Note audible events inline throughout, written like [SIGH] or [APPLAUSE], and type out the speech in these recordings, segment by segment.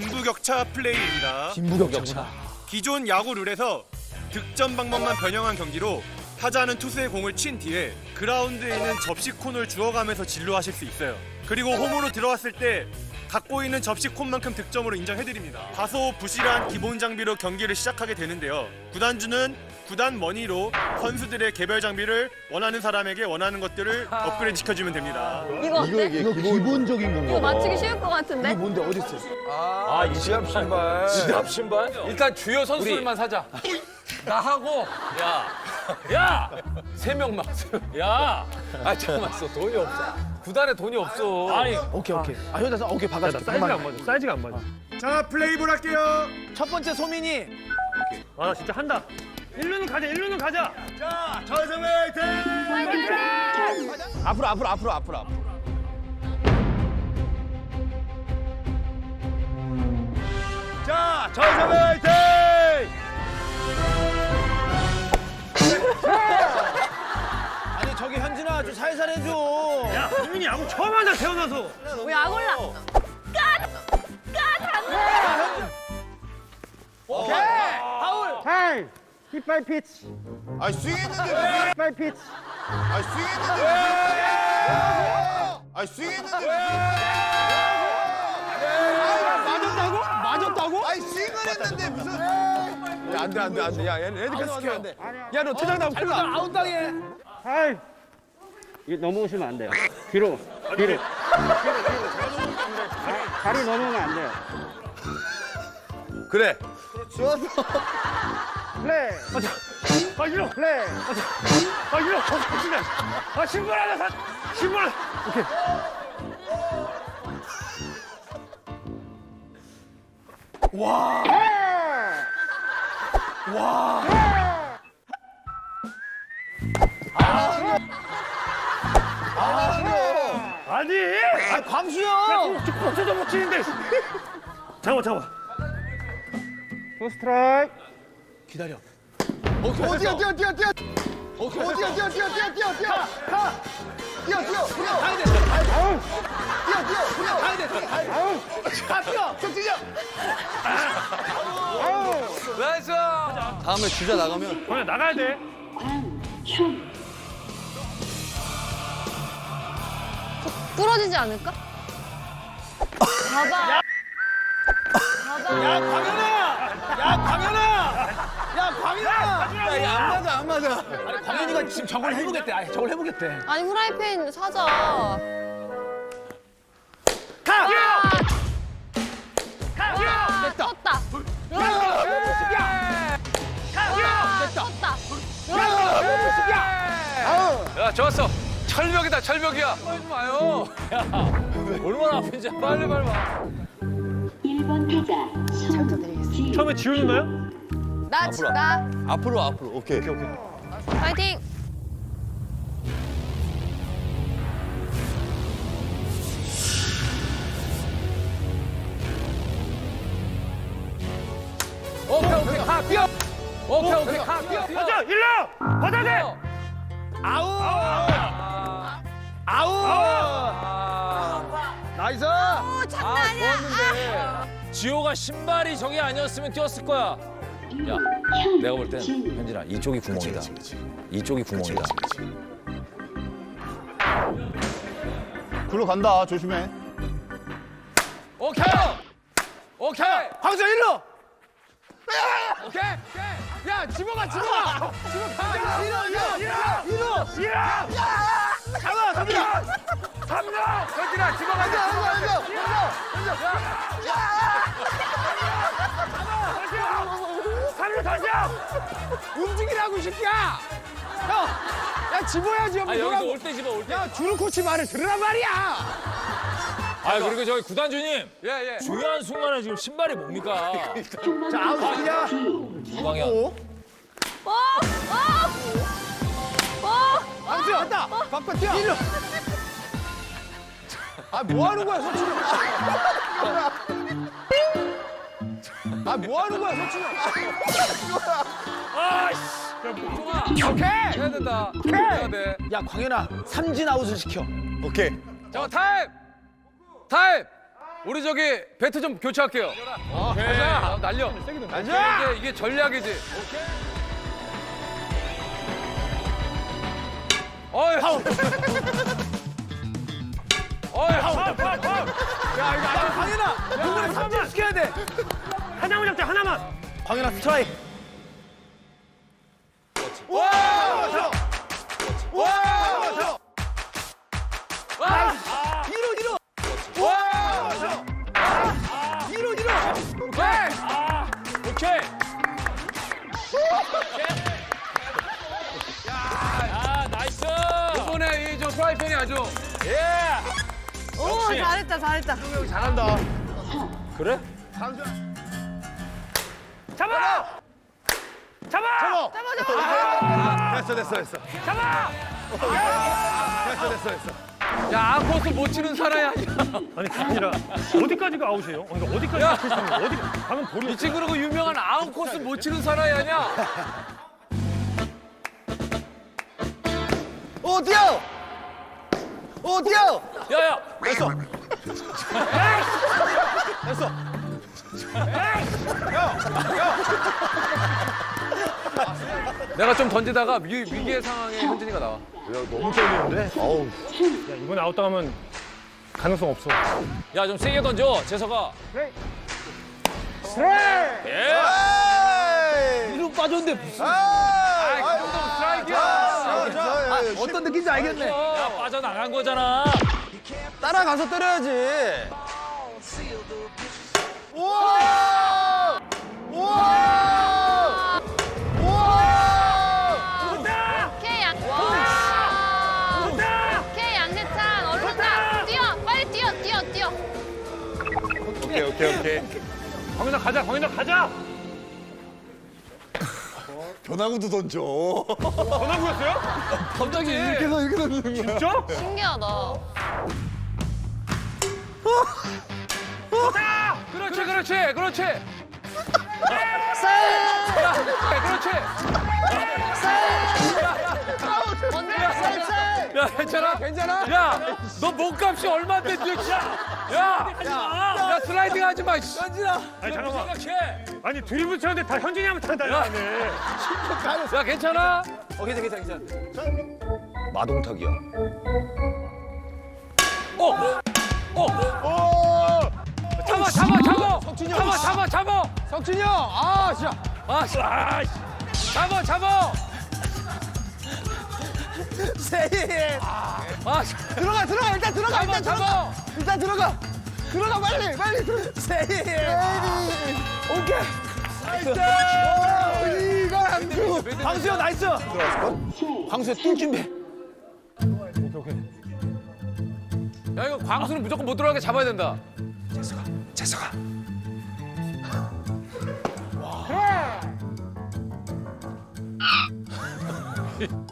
빈부격차 플레이입니다. 빈부격차. 기존 야구 룰에서 득점 방법만 변형한 경기로 타자는 투수의 공을 친 뒤에 그라운드에 있는 접시 콘을 주워가면서 진루하실 수 있어요. 그리고 홈으로 들어왔을 때 갖고 있는 접시 콘만큼 득점으로 인정해드립니다. 다소 부실한 기본 장비로 경기를 시작하게 되는데요. 구단주는 구단 머니로 선수들의 개별 장비를 원하는 사람에게 원하는 것들을 업그레이드 시켜주면 됩니다. 이거 어때? 이거 기본 적인 건가? 이거 맞추기 쉬울 것 같은데? 뭔데 어디 있어? 아, 이 지압 신발. 지압 신발? 일단 주요 선수들만 사자. 나하고 야, 야, 세 명만. [LAUGHS] 야, 아 잠깐만, 있어. 돈이 없어. 구단에 돈이 없어. 아니, 오케이 오케이. 아 현자 오케이 바꿔줘. 사이즈가 안 맞아. 사이즈가 안 맞아. 자 플레이볼 할게요. 첫 번째 소민이 아, 나 진짜 한다. 일루는 가자. 일루는 가자. 앞으로 앞으로 앞으로 앞으로 앞으로. 자 전성의 화이팅! 살살 해줘. 야, 국민이 야구 처음 하자 태어나서. 왜 약올라? 헤이, 힙발 피치. 아 스윙했는데 힙발 피치. 아 스윙했는데 아 스윙했는데 맞았다고? 맞았다고? 아니 스윙을 했는데 무슨 안돼 안돼 안돼. 야 얘는 레드카드 시켜. 야너 퇴장 나면 큰일 나. 아웃 당해. 헤이. 이- 넘어오시면 안 돼요. 뒤로, 뒤로. 뒤로, 넘어오시면 안 돼요. 다리- 다리 넘으면 그래. 그렇죠. 플레이, 아 싫어. 아, 플레이. 아 싫어. 아 진짜. 아 신발 아, 하나 사. 신발. 하나. 아니! 아니 광수형! 어쩌다 못 치는데! 잡아, 잡아. 투 스트라이크. 기다려. 어, 뛰어, 뛰어, 뛰어, 뛰어, 뛰어! 어, 뛰어, 뛰어, 뛰어, 뛰어, 뛰어, 뛰어! 가! 뛰어, 뛰어, 뛰어! 가야 돼! 아우! 뛰어, 뛰어, 뛰어! 가야 돼! 아우! 가, 뛰어! 쭉 뛰어! 아우! 나이스! 다음에 주자 나가면. 그냥 나가야 돼. 한, 흉. 부러지지 않을까? 봐봐. 봐봐. 야 광현아. 야 광현아. 야 광현아. 야안 맞아 안 맞아. 아니 광현이가 지금 저걸 해보겠대. 아 저걸 해보겠대. 아니 후라이팬 사자. 가. 와, 됐다. 쳤다. 야. 와, 쳤다. 야 좋았어. 철벽이다 철벽이야. 빨리 좀 와요. 얼마나 아픈지 빨리 빨리 와. 1번 타자 손지 처음에 지훈이 나요? 나, 나. 앞으로 앞으로. 오케이. 오케이 오케이. 파이팅. 오케이 오케이 가 뛰어. 오케이 오케이 가 뛰어. 뛰어. 가자, 일로. 아우. 아우. 지호가 신발이 저게 아니었으면 뛰었을 거야. 야, 내가 볼 땐 현진아 이쪽이 구멍이다. 이쪽이 구멍이다. 글로 간다 조심해 오케이. 오케이. 광수 일로. 오케이. 오케이. 야 집어가 집어가. 집어가. 일로 일로 일로 일로. 야! 잡아 잡아. 삼명! 현진아 집어가자. 삼명 다시야! 움직이라고 이 새끼야. 형. 야 집어야지 형. 아 여기서 올 때 집어 올 때. 야 주는 코치 말을 들으란 말이야. 아 그리고 저기 구단주님 예 예. 중요한 순간에 지금 신발이 뭡니까? 자 아웃이야. 이광현. 어? 어? 어? 광수 왔다. 바꿔 뛰어. 일로. 아 뭐 하는 거야 서춘아. 아 뭐 하는 거야 서춘아. 오케이. 해야 된다. 해야 돼. 야 광현아 삼진 아웃을 시켜. 오케이. 자 타임. 타임. 우리 저기 배트 좀 교체할게요. 가자. 날려. 가자. 이게, 이게 전략이지. 어이. 어이. [LAUGHS] 야 광현아 누구를 삼진시켜야 돼? 하나만 잡자 하나만. 광현아 스트라이크. 이로 이로 이로 이로 오케이. 야, 나이스. 이번에 이저 프라이팬이 아주 오 잘했다 잘했다. 그래? 잡아! 잡아! 됐어 됐어 됐어. 잡아! 됐어 됐어 됐어. 야 아코스 못 치는 사람이 아니야. 아니 그게 아니라 어디까지가 아웃이에요? 그러니까 어디까지가 실수인가 어디 가면 볼이 이 친구는 유명한 아웃 코스 못 치는 사람이 아니야. 오 뛰어 오 뛰어 야야. 됐어 됐어 내가 좀 던지다가 위, 위기의 상황에 현진이가 나와. 너무 떨리는데 어우 야, 이번에 아웃 당하면 가능성 없어 야, 좀 세게 던져. 재석아. 예. 이로 빠졌는데 무슨 아, 그 아, 어떤 느낌인지 알겠네 야, 빠져나간 거잖아. 따라가서 때려야지 우와 우와 우와 오케이 양. 와. 오케이 양재찬 얼른다. 뛰어 빨리 뛰어 뛰어 뛰어. 오케이 오케이 오케이 광현아 가자 광현아 가자 변화구도 던져 전화구였어요? 갑자기 이렇게 해서 이렇게 던지는 거야 진짜? 신기하다. 그렇지 그렇지 그렇지. 야, 그렇지. 언제 야 괜찮아? 괜찮아? 야, 너 몸값이 얼마인데 너 진짜? 야, 야, 야 슬라이딩 하지 마. 씨. 현진아. 아니 잠깐만 생각해. 아니 드리블 쳤는데 다 현진이 하면 다 날라가네 야 괜찮아? 어 괜찮아 괜찮아 괜찮아 마동탁이야 어, 어. 잡아, 잡아, 잡아. 잡아, 잡아, 잡아. 석진이 형 아 진짜 아, 씨. 아 씨. 잡아, 잡아. 세이 아, 씨. 들어가 들어가 일단 들어가 잡아, 일단 들어가 잡아. 일단 들어가 들어가 빨리 빨리 들어가. 세이 오케이. 나이스. 이거 안주 광수 형 나이스. 광수 형뛸 준비. 야, 이거 광수는 무조건 못 들어가게 잡아야 된다. 아, [LAUGHS]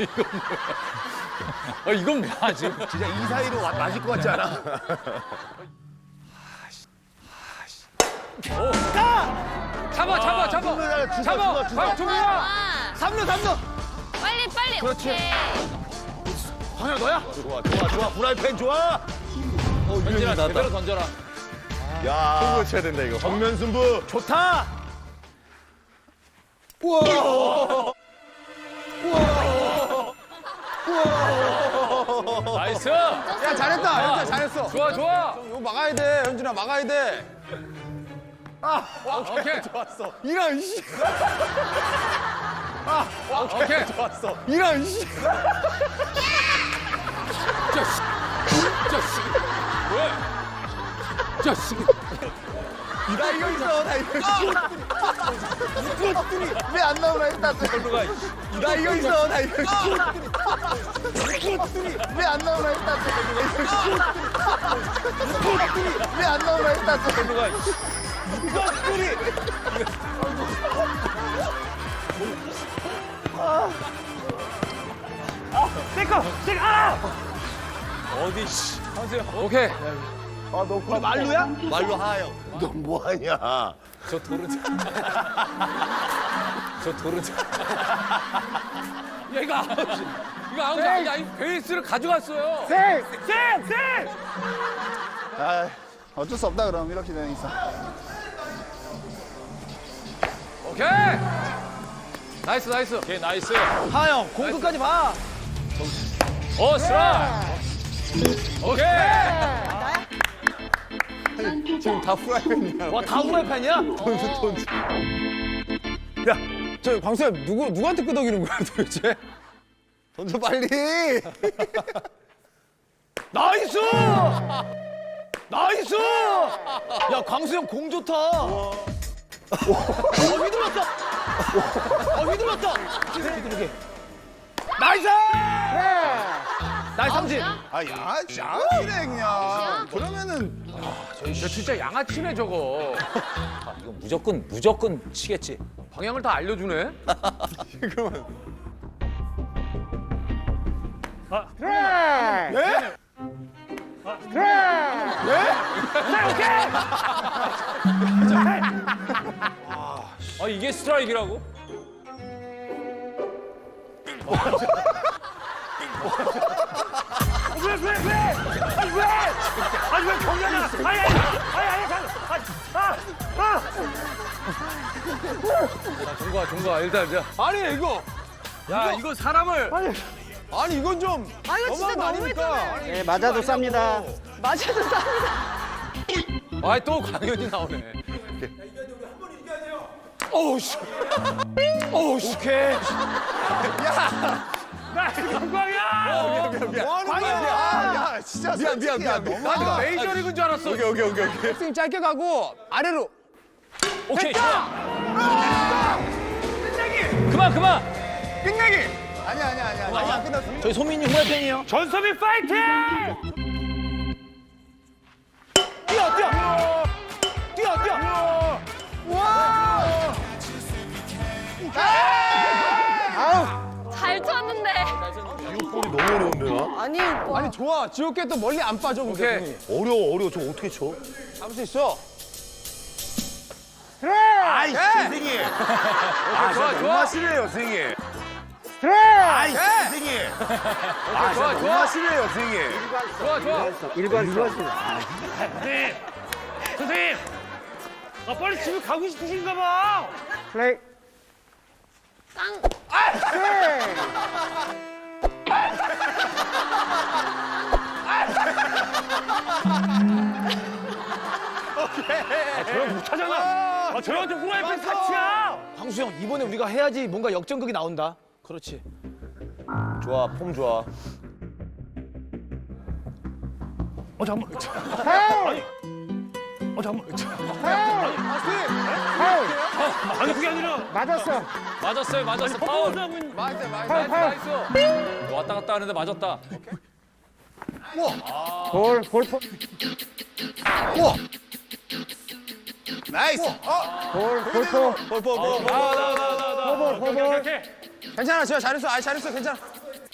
이 건 뭐야 지금? 진짜 이 사이로 와- 맞을 것 같지 않아? 잡아, 잡아, 잡아. 주사, 주사, 잡아, 주사. 광tum이야. 와. 삼루 삼루 빨리 빨리. 그렇지. 오케이. 광현 너야 좋아 좋아 좋아 프라이팬 좋아 현진아 제대로 던져라. 야 승부 쳐야 된다 이거 정면 승부 좋다 나이스. 야 잘했다 현준아 잘했어 좋아, 좋아. 이거 막아야 돼 현준아 막아야 돼 오케이, 좋았어 이런 씨 오케이. 좋았어 이런 씨 저 씨. 저 씨. 왜? 저 씨. 나 이거 있어 나 이거 있어 왜안 나오나 했다 나 이거 있어 나 이거 있어 왜안 나오나 했다 왜안 나오나 했다 세컨 세컨 아 어디 씨. 오케이. 아너 말루야? 말로 하요 너 뭐하냐 저 돌은 [LAUGHS] 저 돌은 야, 이거 아웃. 이거 아웃이 아니야. 이 베이스를 가져갔어요. 셋! 셋! 셋! 아, 어쩔 수 없다 그럼 이렇게 되는 이상. 오케이. 나이스, 나이스. 오케이 나이스. 하영 공 끝까지 봐. 어 스트라이크. 오케이. 1번 타자 다 프라이팬이야. 와 다 후라이팬이야? 저 광수야 누구 누구한테 끄덕이는 거야 도대체? 던져 빨리. [LAUGHS] 나이스! 나이스! 야 광수 형 공 좋다. 어 휘둘렀다. 어 휘둘렀다. 휘두르게. 나이스! 나이스 삼진. 아, 야, 양이네 그냥. 그러면은 저 진짜 양아치네 저거. 아, [LAUGHS] 이거 무조건 무조건 치겠지. 방향을 다 알려주네. 아, 트라이! 트라이! 네? 아 이게 스트라이크라고? [LAUGHS] 왜, 왜, 왜? 아니, 왜? 아니, 왜 경련아? 아니, 아니, 아니, 아니, 잠깐. 아, 아, 아. 종가 종가 일단 이제. 아니 이거 야 이거 사람을. 아니 이건 좀 아 이거 진짜 거 아닙니까? 네, 맞아도 쌉니다. 맞아도 쌉니다. 아또 강현이 나오네. 어우 씨. 어우 씨. 오케이. 나 영광이 야! 뭐 하는 거야? 아, 야, 진짜 미안, 미안, 미안, 미안. 나 메이저리그인 줄 알았어. 오케이 오케이 오케이 오케이. 스윙 짧게 가고 아래로. 오케이 좋아. 그만 그만. 아니야, 아니야, 아니야. 아니야. 안 끝났어. 저희 소민이 후라이팬이요. 전소민 파이팅! 아니 오빠. 아니 좋아. 지옥계 또 멀리 안 빠져 근데. 오케이. 공이. 어려워, 어려워. 저 어떻게 쳐? 잡을 수 있어. 아이, 선생님. [LAUGHS] 아, 좋아, 너무 좋아. 하시네요, 선생님. 트라이! 아이, 선생님. 아, 좋아, 너무 좋아. 하시네요, 선생님. 좋아 좋아. 선생님! 선생님! 아, 빨리 집에 가고 싶으신가 봐! 플레이. 깡. 저형 못하잖아! 아, 저형한테 후라이팬 사치야! 광수 형 이번에 우리가 해야지 뭔가 역전극이 나온다. 그렇지. 좋아, 폼 좋아. 어, 잠깐만. 아니. 어, 잠깐만. 아니, 그게 아니라. 맞았어. 맞았어요 맞았어 파울. 맞아 맞아 나이스 나이스. 왔다 갔다 하는데 맞았다. 볼, 볼, 볼, 나이스. 어, 볼, 볼, 볼. 볼, 볼, 볼. 볼, 볼, 볼. 괜찮아 지금 잘했어. 아 잘했어 괜찮아.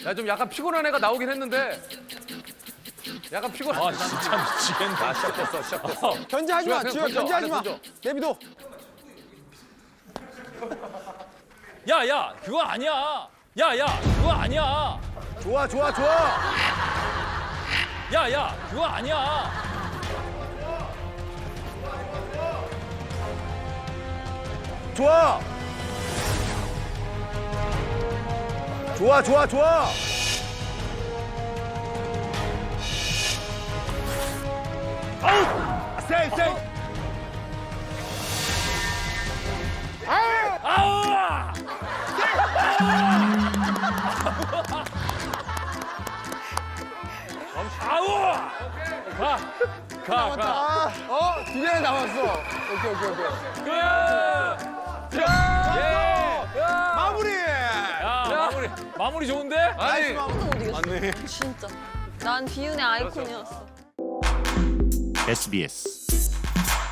야 좀 약간 피곤한 애가 나오긴 했는데. 약간 피곤. 아 진짜 미치겠네. 시작됐어 시작됐어. 견제하지 마. 그냥 지금 던져, 견제하지 마. 안에 던져. 내비도. 야야 그거 아니야. 야 야 그거 아니야. 좋아, 좋아, 좋아. 야 야 그거 아니야. 좋아. 좋아, 좋아, 좋아. 아웃! 세이, 세이. 가! 가! 가! 어? 두 개나 남았어. 오케이 오케이 오케이. 끝! 예! 마무리. 야, 마무리, 마무리 좋은데? 아니 어디겠어? 진짜. 난 비운의 아이콘이었어. SBS